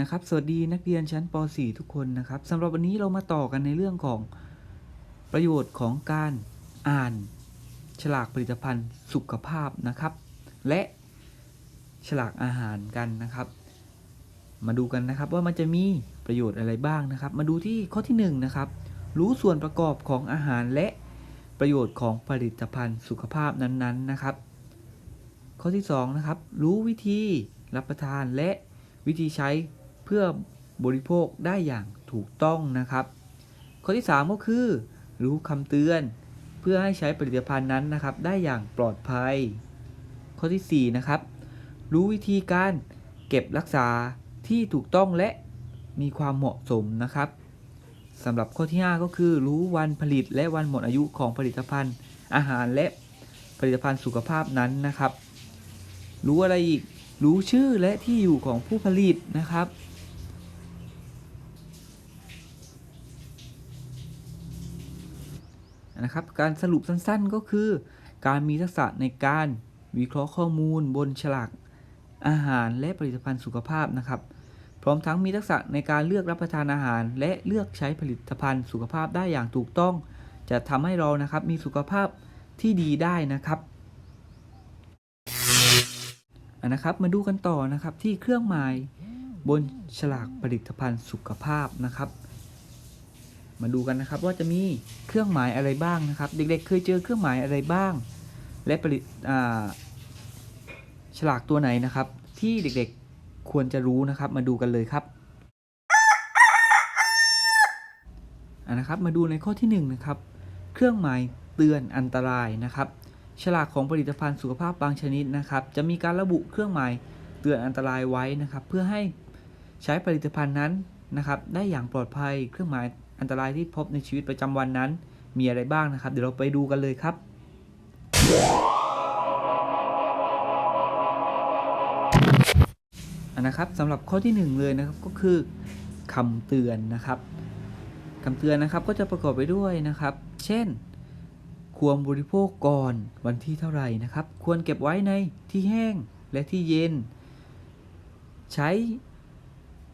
นะครับ สวัสดีนักเรียนชั้นป .4 ทุกคนนะครับสำหรับวันนี้เรามาต่อกันในเรื่องของประโยชน์ของการอ่านฉลากผลิตภัณฑ์สุขภาพนะครับ และฉลากอาหารกันนะครับ มาดูกันนะครับว่ามันจะมีประโยชน์อะไรบ้างนะครับ มาดูที่ข้อที่1นะครับ รู้ส่วนประกอบของอาหารและประโยชน์ของผลิตภัณฑ์สุขภาพนั้นๆนะครับ ข้อที่2นะครับ รู้วิธีรับประทานและวิธีใช้ เพื่อบริโภคได้อย่างถูกต้องนะครับ ข้อที่ 3 ก็คือ รู้คำเตือน เพื่อให้ใช้ผลิตภัณฑ์นั้นนะครับ ได้อย่างปลอดภัย ข้อที่ 4 นะครับ รู้วิธีการเก็บรักษาที่ถูกต้องและมีความเหมาะสมนะครับสำหรับข้อที่ 5 ก็คือ รู้วันผลิตและวันหมดอายุของผลิตภัณฑ์อาหารและผลิตภัณฑ์สุขภาพนั้นนะครับ รู้อะไรอีก รู้ชื่อและที่อยู่ของผู้ผลิตนะครับ นะครับ การสรุปสั้นๆก็คือ การมีทักษะในการวิเคราะห์ข้อมูลบนฉลากอาหารและผลิตภัณฑ์สุขภาพนะครับ พร้อมทั้งมีทักษะในการเลือกรับประทานอาหาร และเลือกใช้ผลิตภัณฑ์สุขภาพได้อย่างถูกต้อง จะทำให้เรานะครับมีสุขภาพที่ดีได้นะครับนะครับมาดูกันต่อนะครับที่เครื่องหมายบนฉลากผลิตภัณฑ์สุขภาพนะครับ มาดูกันนะครับว่าจะมีเครื่องหมายอะไรบ้างนะครับ เด็กๆ เคยเจอเครื่องหมายอะไรบ้าง และผลิตฉลากตัวไหนนะครับ ที่เด็กๆควรจะรู้นะครับ มาดูกันเลยครับอะนะครับมาดูในข้อที่หนึ่งนะครับเครื่องหมายเตือนอันตรายนะครับ ฉลากของผลิตภัณฑ์สุขภาพบางชนิดนะครับ จะมีการระบุเครื่องหมายเตือนอันตรายไว้นะครับ เพื่อให้ใช้ผลิตภัณฑ์นั้น นะครับได้อย่างปลอดภัย เครื่องหมายอันตรายที่พบในชีวิตประจำวันนั้น มีอะไรบ้างนะครับ เดี๋ยวเราไปดูกันเลยครับอันนะครับสำหรับข้อที่หนึ่งเลยนะครับก็คือคำเตือนนะครับคำเตือนนะครับก็จะประกอบไปด้วยนะครับ เช่น ควรบริโภคก่อนวันที่เท่าไหร่นะครับ ควรเก็บไว้ในที่แห้งและที่เย็น ใช้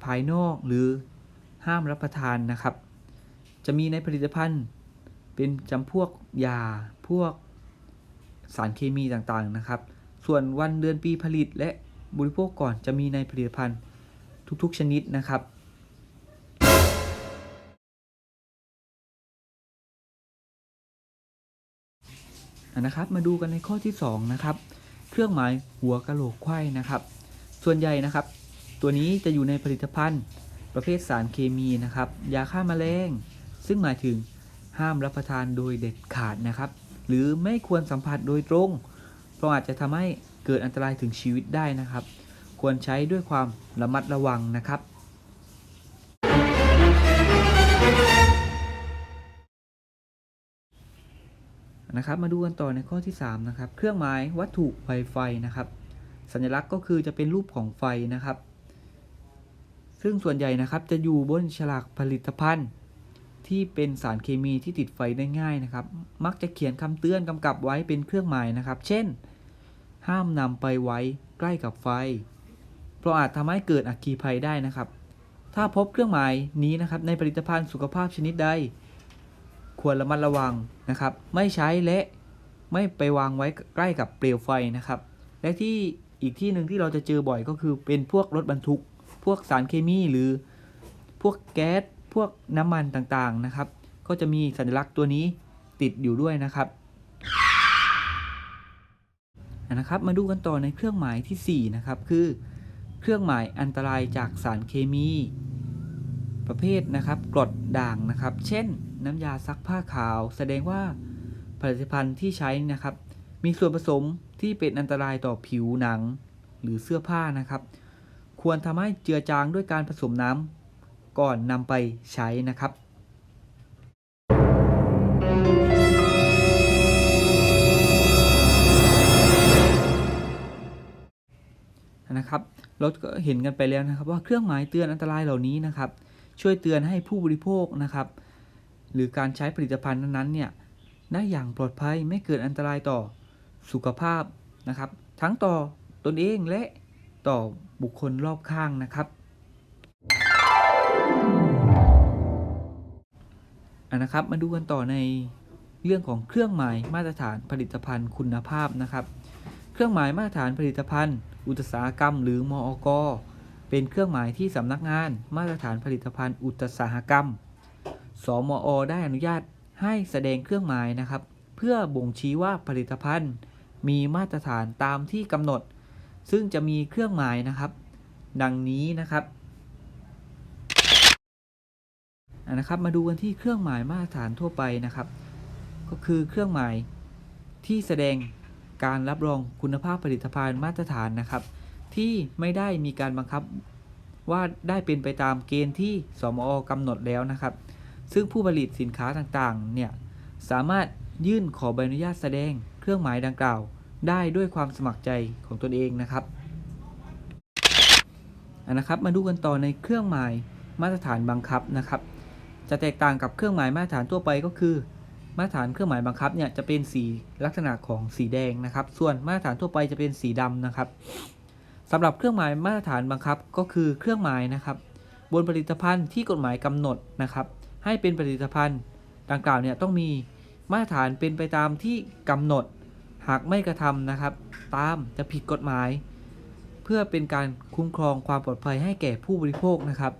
ภายนอกหรือห้ามรับประทานนะครับ จะมีในผลิตภัณฑ์เป็นจำพวกยาพวกสารเคมีต่างๆนะครับ ส่วนวันเดือนปีผลิตและบริโภคก่อนจะมีในผลิตภัณฑ์ทุกๆชนิดนะครับนะครับ มาดูกันในข้อที่ 2 นะครับ เครื่องหมายหัวกะโหลกไขว้นะครับ ส่วนใหญ่นะครับ ตัวนี้จะอยู่ในผลิตภัณฑ์ ประเภทสารเคมีนะครับ ยาฆ่าแมลง ซึ่งหมายถึงห้ามรับประทานโดยเด็ดขาดนะครับ หรือไม่ควรสัมผัสโดยตรง เพราะอาจจะทำให้เกิดอันตรายถึงชีวิตได้นะครับ ควรใช้ด้วยความระมัดระวังนะครับนะครับมาดูกันต่อในข้อที่ 3 นะครับ เครื่องหมายวัตถุไวไฟนะครับ สัญลักษณ์ก็คือจะเป็นรูปของไฟนะครับ ซึ่งส่วนใหญ่นะครับจะอยู่บนฉลากผลิตภัณฑ์ ที่เป็นสารเคมีที่ติดไฟได้ง่ายนะครับ มักจะเขียนคำเตือนกำกับไว้เป็นเครื่องหมายนะครับ เช่น ห้ามนำไปไว้ใกล้กับไฟ เพราะอาจทำให้เกิดอัคคีภัยได้นะครับ ถ้าพบเครื่องหมายนี้นะครับในผลิตภัณฑ์สุขภาพชนิดใด ควรระมัดระวังนะครับ ไม่ใช้และไม่ไปวางไว้ใกล้กับเปลวไฟนะครับ และที่อีกที่หนึ่งที่เราจะเจอบ่อยก็คือเป็นพวกรถบรรทุก พวกสารเคมีหรือพวกแก๊สพวกน้ำมันต่างๆนะครับ ก็จะมีสัญลักษณ์ตัวนี้ติดอยู่ด้วยนะครับนะครับ มาดูกันต่อในเครื่องหมายทีสี่ 4 นะครับ คือ เครื่องหมายอันตรายจากสารเคมี ประเภทนะครับกรดด่างนะครับ เช่น น้ำยาซักผ้าขาว แสดงว่าผลิตภัณฑ์ที่ใช้นะครับ มีส่วนผสมที่เป็นอันตรายต่อผิวหนัง หรือเสื้อผ้านะครับ ควรทำให้เจือจางด้วยการผสมน้ำก่อนนำไปใช้นะครับนะครับเราก็เห็นกันไปแล้วนะครับว่าเครื่องหมายเตือนอันตรายเหล่านี้นะครับ ช่วยเตือนให้ผู้บริโภคนะครับ หรือการใช้ผลิตภัณฑ์นั้นๆเนี่ยได้อย่างปลอดภัยไม่เกิดอันตรายต่อสุขภาพนะครับ ทั้งต่อตนเองและต่อ บุคคลรอบข้างนะครับ อะนะครับ มาดูกันต่อในเรื่องของเครื่องหมายมาตรฐานผลิตภัณฑ์คุณภาพนะครับ เครื่องหมายมาตรฐานผลิตภัณฑ์ อุตสาหกรรม หรือมออกเป็นเครื่องหมายที่สำนักงานมาตรฐานผลิตภัณฑ์ อุตสาหกรรม สมอ ได้อนุญาตให้แสดงเครื่องหมายนะครับ เพื่อบ่งชี้ว่าผลิตภัณฑ์ มีมาตรฐานตามที่กำหนด ซึ่งจะมีเครื่องหมายนะครับ ดังนี้นะครับนะครับ มาดูกันที่เครื่องหมายมาตรฐานทั่วไปนะครับ ก็คือเครื่องหมายที่แสดงการรับรองคุณภาพผลิตภัณฑ์มาตรฐานนะครับ ที่ไม่ได้มีการบังคับว่าได้เป็นไปตามเกณฑ์ที่สมอกำหนดแล้วนะครับ ซึ่งผู้ผลิตสินค้าต่างๆ เนี่ย สามารถยื่นขอใบอนุญาตแสดงเครื่องหมายดังกล่าว ได้ด้วยความสมัครใจของตนเองนะครับอันนะครับ มาดูกันต่อในเครื่องหมายมาตรฐานบังคับนะครับ จะแตกต่างกับเครื่องหมายมาตรฐานทั่วไปก็คือ มาตรฐานเครื่องหมายบังคับเนี่ยจะเป็นสีลักษณะของสีแดงนะครับ ส่วนมาตรฐานทั่วไปจะเป็นสีดำนะครับสำหรับเครื่องหมายมาตรฐานบังคับก็คือเครื่องหมายนะครับ บนผลิตภัณฑ์ที่กฎหมายกำหนดนะครับ ให้เป็นผลิตภัณฑ์ดังกล่าวเนี่ยต้องมีมาตรฐานเป็นไปตามที่กำหนด หากไม่กระทำนะครับ ตามจะผิดกฎหมาย เพื่อเป็นการคุ้มครองความปลอดภัยให้แก่ผู้บริโภคนะครับ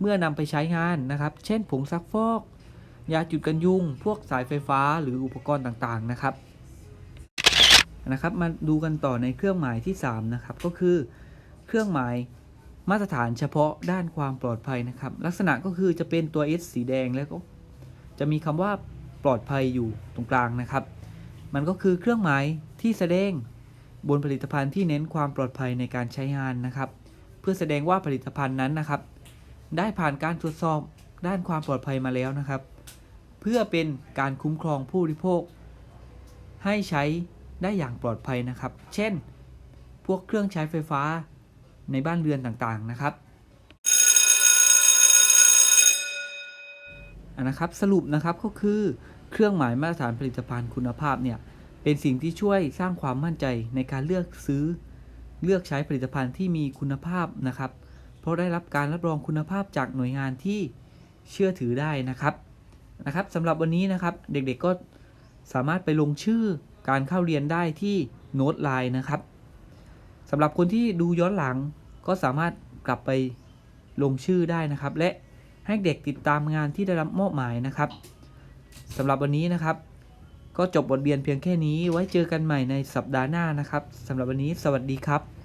เมื่อนำไปใช้งานนะครับ เช่นผงซักฟอก ยาจุดกันยุง พวกสายไฟฟ้าหรืออุปกรณ์ต่างๆนะครับนะครับ มาดูกันต่อในเครื่องหมายที่ 3 นะครับ ก็คือ เครื่องหมายมาตรฐานเฉพาะด้านความปลอดภัยนะครับ ลักษณะก็คือจะเป็นตัว S สีแดงแล้วก็จะมีคำว่าปลอดภัยอยู่ตรงกลางนะครับ มันก็คือเครื่องหมายที่แสดงบนผลิตภัณฑ์ที่เน้นความปลอดภัยในการใช้งานนะครับ เพื่อแสดงว่าผลิตภัณฑ์นั้นนะครับ ได้ผ่านการตรวจสอบด้านความปลอดภัยมาแล้วนะครับ เพื่อเป็นการคุ้มครองผู้บริโภค ให้ใช้ได้อย่างปลอดภัยนะครับ เช่น พวกเครื่องใช้ไฟฟ้าในบ้านเรือนต่างๆนะครับอันนะครับสรุปนะครับก็คือ เครื่องหมายมาตรฐานผลิตภัณฑ์คุณภาพเนี่ยเป็นสิ่งที่ช่วยสร้างความมั่นใจในการเลือกซื้อ เลือกใช้ผลิตภัณฑ์ที่มีคุณภาพนะครับ เพราะได้รับการรับรองคุณภาพจากหน่วยงานที่เชื่อถือได้นะครับนะครับสำหรับวันนี้นะครับเด็กๆก็สามารถไปลงชื่อการเข้าเรียนได้ที่โน้ตไลน์นะครับสำหรับคนที่ดูย้อนหลังก็สามารถกลับไปลงชื่อได้นะครับ และให้เด็กติดตามงานที่ได้รับมอบหมายนะครับ สำหรับวันนี้นะครับ ก็จบบทเรียนเพียงแค่นี้ไว้เจอกันใหม่ในสัปดาห์หน้านะครับสำหรับวันนี้สวัสดีครับ